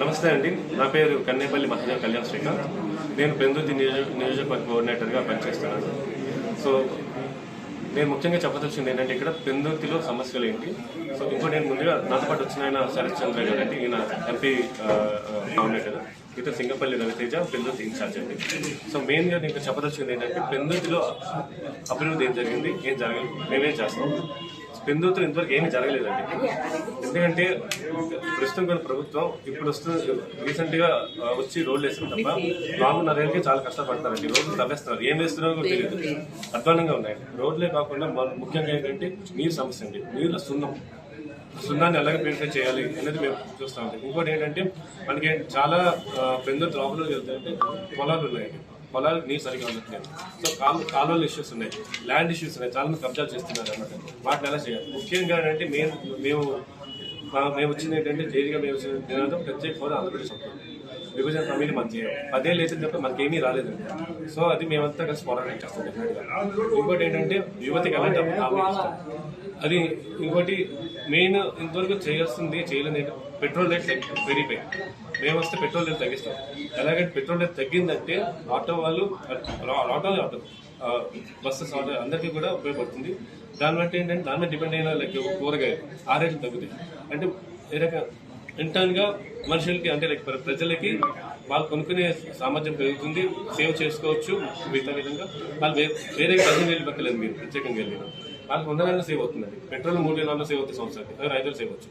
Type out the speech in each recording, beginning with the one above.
నమస్తే అండి. నా పేరు కన్నేపల్లి మహదేవ కళ్యాణ్ శ్రీకాంత్. నేను పెందుర్తి నియోజక నియోజకవర్గ కోఆర్డినేటర్గా పనిచేస్తున్నాను. సో నేను ముఖ్యంగా చెప్పదలిచింది ఏంటంటే ఇక్కడ పెందుర్తిలో సమస్యలు ఏంటి? సో ఇంకోటి నేను ముందుగా నాతో పాటు వచ్చిన ఆయన శరత్ చంద్ర గారు అంటే ఈయన ఎంపీ కోఆర్డినేటర్ ఇతను సింగపల్లి రవితేజ పెందుర్తి ఇన్ఛార్జ్ అండి. సో మెయిన్గా నేను చెప్పదలిచింది ఏంటంటే పెందుర్తిలో అభివృద్ధి ఏం జరిగింది ఏం జరగలేదు మేమేం చేస్తాం పెందుతులు ఇంతవరకు ఏమీ జరగలేదండి. ఎందుకంటే ప్రస్తుతం కొన్ని ప్రభుత్వం ఇప్పుడు వస్తున్న రీసెంట్గా వచ్చి రోడ్లు వేసిన తప్ప నాలుగున్నరేళ్ళకి చాలా కష్టపడతారండి. రోడ్లు తవ్వేస్తున్నారు. ఏం వేస్తున్నారో కూడా తెలియదు. అధ్వానంగా ఉన్నాయి రోడ్లే కాకుండా ముఖ్యంగా ఏంటంటే నీరు సమస్య అండి. నీళ్ళ సున్నం. సున్నాన్ని ఎలాగ ప్యూరిఫై చేయాలి అనేది మేము చూస్తామండి ఇంకోటి ఏంటంటే మనకి చాలా పెద్ద లోపల వెళ్తుంటే పొలాలు ఉన్నాయండి. పొలాలకు నీరు సరిగా ఉండట్లేదు. సో కాలు కాలువల ఇష్యూస్ ఉన్నాయి. ల్యాండ్ ఇష్యూస్ ఉన్నాయి. చాలా మంది కబ్జాలు చేస్తున్నారు అన్నమాట. వాటిని ఎలా చేయాలి? ముఖ్యంగా ఏంటంటే మేము మేము మేము వచ్చింది ఏంటంటే జైలుగా మేము వచ్చిన నినాదం ప్రత్యేక హోదా ఆంధ్రప్రదేశ్ విభజన హామీని మనకి చేయం పదేళ్ళు అయితే తప్ప మనకేమీ రాలేదండి సో అది మేమంతా కలిసి పోరాటం చేస్తాం ఇంకోటి ఏంటంటే యువతకి ఎలాంటి అది ఇంకోటి మెయిన్ ఇంతవరకు చేయాల్సింది చేయలేదు పెట్రోల్ రేట్లు తగ్గి- పెరిగిపోయి మేము వస్తే పెట్రోల్ రేట్ తగ్గిస్తాం. ఎలాగంటే పెట్రోల్ రేట్ తగ్గిందంటే ఆటో వాళ్ళు ఆటో ఆటో బస్సెస్ ఆటో అందరికీ కూడా ఉపయోగపడుతుంది. దాని బట్టి ఏంటంటే దాని మీద డిపెండ్ అయిన లైక్ కూరగాయలు ఆ రేట్లు తగ్గుతాయి. అంటే ఏ రకంగా ఇంటర్న్గా మనుషులకి అంటే లైక్ ప్రజలకి వాళ్ళు కొనుక్కునే సామర్థ్యం పెరుగుతుంది సేవ్ చేసుకోవచ్చు మిగతా విధంగా. వాళ్ళు వేరే వేరే ప్రజలు వెళ్ళి పక్కలేదు మీరు ప్రత్యేకంగా వెళ్ళినా. వాళ్ళకి వంద వేల సేవ్ అవుతుందండి. పెట్రోల్ మూడు వేల సేవ్ అవుతుంది సంవత్సరానికి. రైతులు సేవ్ వచ్చు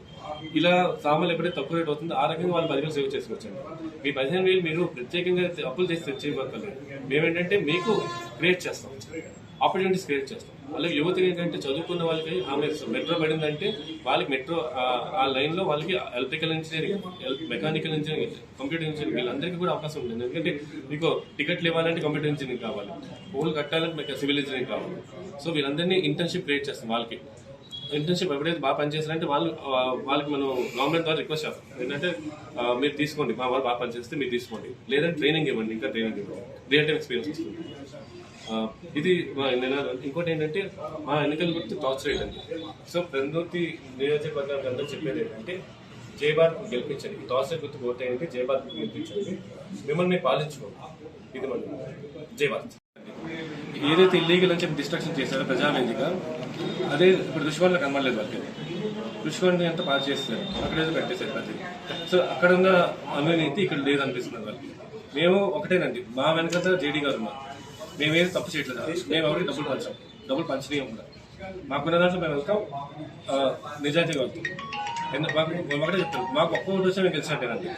ఇలా సామాన్లు ఎప్పుడైతే తక్కువ రేట్ అవుతుందో ఆ రకంగా వాళ్ళు పదివేలు సేవ్ చేసుకోవచ్చండి మీ పదిహేను వేలు మీరు ప్రత్యేకంగా అప్పులు చేసి తెచ్చేయక్కర్లేదు మేమేంటంటే మీకు క్రియేట్ చేస్తాం. ఆపర్చునిటీస్ క్రియేట్ చేస్తాం. అలాగే యువతకి ఏంటంటే చదువుకున్న వాళ్ళకి ఆమె మెట్రో పడిందంటే వాళ్ళకి మెట్రో ఆ లైన్లో వాళ్ళకి electrical engineering mechanical engineering computer engineering వీళ్ళందరికీ కూడా అవకాశం ఉంటుంది ఎందుకంటే మీకు టికెట్లు ఇవ్వాలంటే కంప్యూటర్ ఇంజనీరింగ్ కావాలి. పోల్ కట్టాలంటే మీకు సివిల్ ఇంజనీరింగ్ కావాలి. సో వీళ్ళందరినీ ఇంటర్న్షిప్ క్రియేట్ చేస్తాం వాళ్ళకి. ఇంటర్న్షిప్ ఎప్పుడైతే బాగా పనిచేస్తారంటే వాళ్ళు వాళ్ళకి మనం గవర్నమెంట్ ద్వారా రిక్వెస్ట్ చేస్తాం. ఏంటంటే మీరు తీసుకోండి మా వాళ్ళు బాగా పనిచేస్తే మీరు తీసుకోండి. లేదంటే ట్రైనింగ్ ఇవ్వండి ఇంకా ట్రైనింగ్ ఇవ్వండి. రియల్ టైం ఎక్స్పీరియన్స్ వస్తుంది. ఇది మా ఇంకోటి ఏంటంటే మా ఎన్నికల గుర్తు టార్చ్ చేయడండి సో పెందుర్తి నియోజకవర్గానికి అందరూ చెప్పేది ఏంటంటే జయభారత్ గెలిపించండి. టార్చ్ గుర్తు పోతే ఏంటి జయభారత్ గెలిపించండి. మిమ్మల్ని మీరు పాలించుకోండి. ఇది మన జయభారత్ ఏదైతే ఇల్లీగల్ అని చెప్పి డిస్ట్రక్షన్ చేశారో ప్రజావేదిక అదే ఇప్పుడు దుష్మణులకు కనబడలేదు వాళ్ళకి. దుష్మణుని అంతా పాస్ చేస్తారు అక్కడ ఏదో కట్టేశారు ప్రతి. సో అక్కడ ఉన్న అవినీతి ఇక్కడ లేదనిపిస్తుంది వాళ్ళకి. మేము ఒకటేనండి. మా వెనకాల జేడీ గారు ఉన్నారు. మేమేది తప్పు చేయట్లేదు. మేము ఎవరికి డబ్బులు పంచాం. డబ్బులు పంచనీయం కూడా. మాకున్న దాంట్లో మేము వెళ్తాం. నిజాయితీగా వెళ్తాం. మాకు మేము ఒకటే చెప్తాం. మాకు ఒక్క ఓటు వచ్చి మేము గెలిచినట్టేనండి.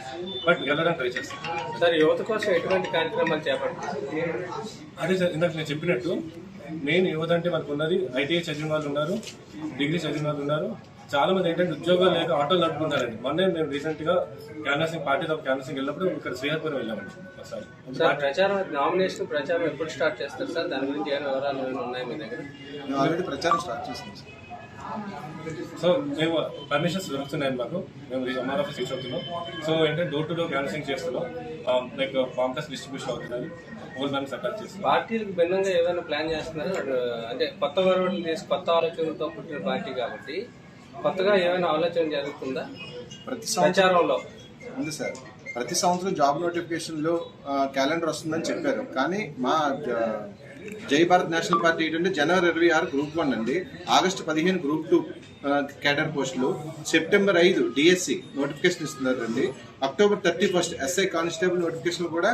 బట్ గెలడానికి ట్రై చేస్తాం. సార్ యువత కోసం ఎటువంటి కార్యక్రమాలు చేపడతారు అదే సార్ ఇందాక నేను చెప్పినట్టు మెయిన్ యువత అంటే మనకు ఉన్నది ఐటీఐ చదివిన వాళ్ళు ఉన్నారు డిగ్రీ చదివిన వాళ్ళు ఉన్నారు. చాలా మంది ఏంటంటే ఉద్యోగాలు లేక ఆటోలు నడుపుకుంటారండి. మొన్నే మేము రీసెంట్గా క్యాన్వాసింగ్ పార్టీతో క్యాన్వాసింగ్ వెళ్ళినప్పుడు ఇక్కడ శ్రీహరిపురం వెళ్ళామండి ఒకసారి. సార్ ప్రచారం నామినేషన్ ప్రచారం ఎప్పుడు స్టార్ట్ చేస్తారు సార్? దాని గురించి ఏమైనా వివరాలు ఏమైనా ఉన్నాయి మీ దగ్గర? ప్రచారం స్టార్ట్ చేసాం సార్. సో మేము పర్మిషన్స్ దొరుకుతున్నాయి మాకు. మేము ఎంఆర్ ఆఫీస్ రీచ్ అవుతున్నాం. సో ఏంటంటే డోర్ టు డోర్ క్యాన్వాసింగ్ చేస్తున్నాం. లైక్ పాంప్లెస్ డిస్ట్రిబ్యూషన్ అవుతున్నది. చేస్తున్నాం. పార్టీలకు భిన్నంగా ఏదైనా ప్లాన్ చేస్తున్నారు? అటు కొత్త వరవడిని తీసి కొత్త ఆలోచనలతో పుట్టిన పార్టీ కాబట్టి కొత్తగా ఏమైనా ఆలోచన జరుగుతుందా? ప్రతి ప్రచారంలో. ఉంది సార్. ప్రతి సంవత్సరం జాబ్ నోటిఫికేషన్లో క్యాలెండర్ వస్తుందని చెప్పారు. కానీ మా జై భారత్ నేషనల్ పార్టీ ఏంటంటే జనవరి ఇరవై ఆరు గ్రూప్ వన్ అండి. ఆగస్టు పదిహేను గ్రూప్ టూ కేడర్ పోస్టులు. సెప్టెంబర్ ఐదు డిఎస్సి నోటిఫికేషన్ ఇస్తున్నారండి. October thirty first SI constable notification కూడా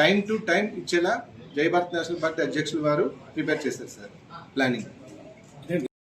టైం టు టైం ఇచ్చేలా జై భారత్ నేషనల్ పార్టీ అధ్యక్షులు వారు ప్రిపేర్ చేశారు సార్ ప్లానింగ్.